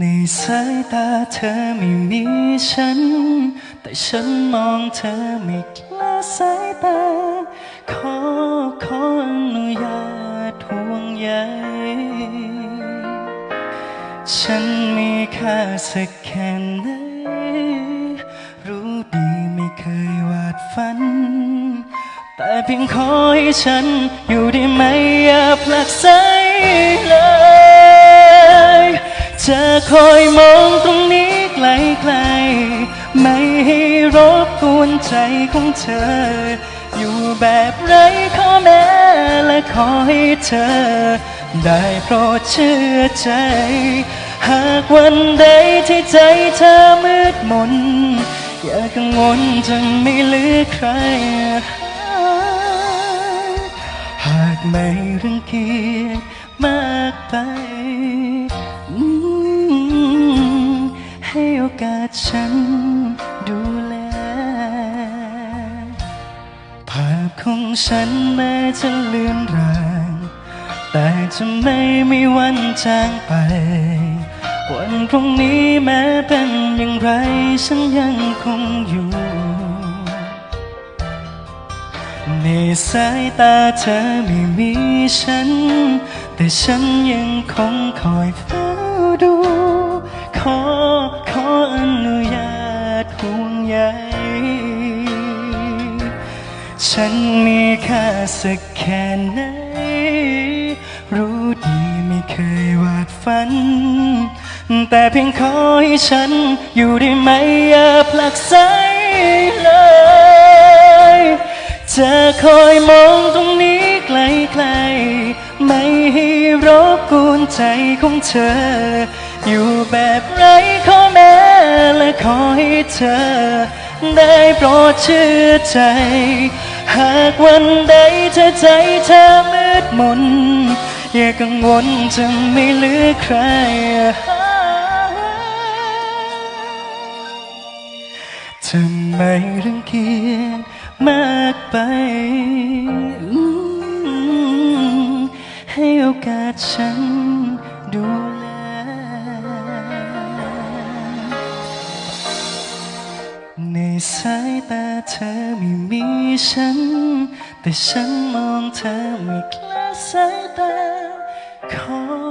ในสายตาเธอไม่มีฉัน แต่ฉันมองเธอไม่คลาสายตา ขอขออนุญาตห่วงใยฉันมีค่าสักแค่ไหน รู้ดีไม่เคยวาดฝัน แต่เพียงขอให้ฉันอยู่ได้ไหมอย่าผลักไสเลย จะคอยมองตรงนี้ไกลๆ ไม่ให้รบกวนใจของเธอ อยู่แบบไร้ข้อแม้และขอให้เธอ ได้โปรดเชื่อใจ หากวันใดที่ใจเธอมืดมน อย่ากังวลจนไม่เหลือใคร หากไม่รังเกียจมากไป ฉันดูแล ภาพของฉันแม้จะเลือนราง แต่จะไม่มีวันจางไป วันพรุ่งนี้แม้เป็นอย่างไร ฉันยังคงอยู่ ในสายตาเธอไม่มีฉัน แต่ฉันยังคงคอยเฝ้า ฉันมีค่าสักแค่ไหน รู้ดีไม่เคยวาดฝัน แต่เพียงขอให้ฉันอยู่ได้ไหมอย่าผลักไสเลยจะคอยมองตรงนี้ไกลๆ ไม่ให้รบกวนใจของเธอ อยู่แบบไร้ข้อแม้และขอให้เธอ ได้โปรดเชื่อใจ หากวันใดเธอใจเธอมืดมน อย่ากังวลจะไม่เหลือใครจะไมรังเกียจมากไป ให้โอกาสฉัน ในสายตาเธอไม่มีฉัน แต่ฉันมองเธอไม่คลาสายตาขอ